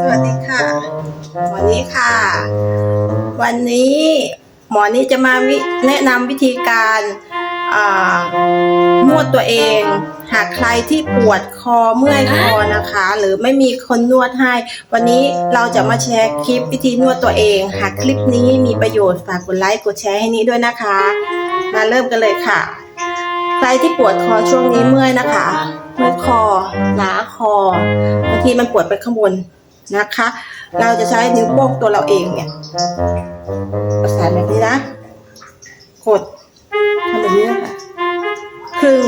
สวัสดีค่ะ วันนี้ค่ะ วันนี้หมอนี่จะมาแนะนำวิธีการนวดตัวเอง หากใครที่ปวดคอเมื่อยคอนะคะ หรือไม่มีคนนวดให้ วันนี้เราจะมาแชร์คลิปวิธีนวดตัวเอง หากคลิปนี้มีประโยชน์ฝากกดไลค์กดแชร์ให้นี้ด้วยนะคะ มาเริ่มกันเลยค่ะ ใครที่ปวดคอช่วงนี้เมื่อยนะคะ มือคอหนาคอบางทีมันปวดไปข้างบนนะคะ เราจะใช้นิ้วโป้งตัวเราเองเนี่ยประสานแบบนี้นะกดทำแบบนี้นะคะครึ่ง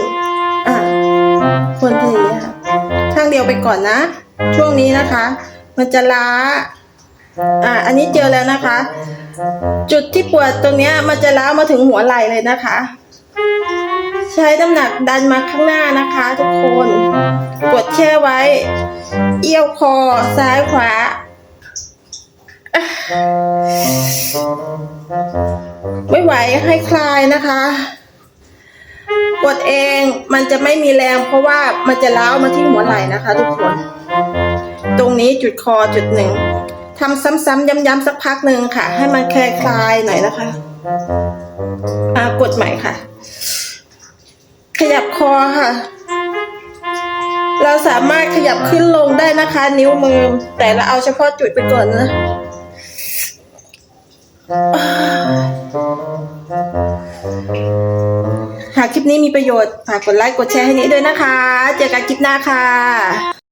อะคนทีนี้ค่ะข้างเดียวไปก่อนนะ ช่วงนี้นะคะ มันจะล้าอะอันนี้เจอแล้วนะคะ จุดที่ปวดตรงเนี้ย มันจะล้ามาถึงหัวไหล่เลยนะคะ ใช้น้ำหนักดันมาข้างหน้านะคะทุกคน กดแช่ไว้ เอี้ยวคอซ้ายขวา ไม่ไหวให้คลายนะคะ กดเองมันจะไม่มีแรงเพราะว่ามันจะล้าวมาที่หัวไหล่นะคะทุกคน ตรงนี้จุดคอจุดหนึ่งทำซ้ำๆย้ำๆสักพักหนึ่งค่ะ ให้มันคลายคลายๆหน่อยนะคะ อ่ากดใหม่ค่ะ ขยับคอค่ะ เราสามารถขยับขึ้นลงได้นะคะ นิ้วมือ แต่เราเอาเฉพาะจุดไปก่อนนะหากคลิปนี้มีประโยชน์ ฝากกดไลค์ กดแชร์ให้นี้ด้วยนะคะ เจอกันคลิปหน้าค่ะ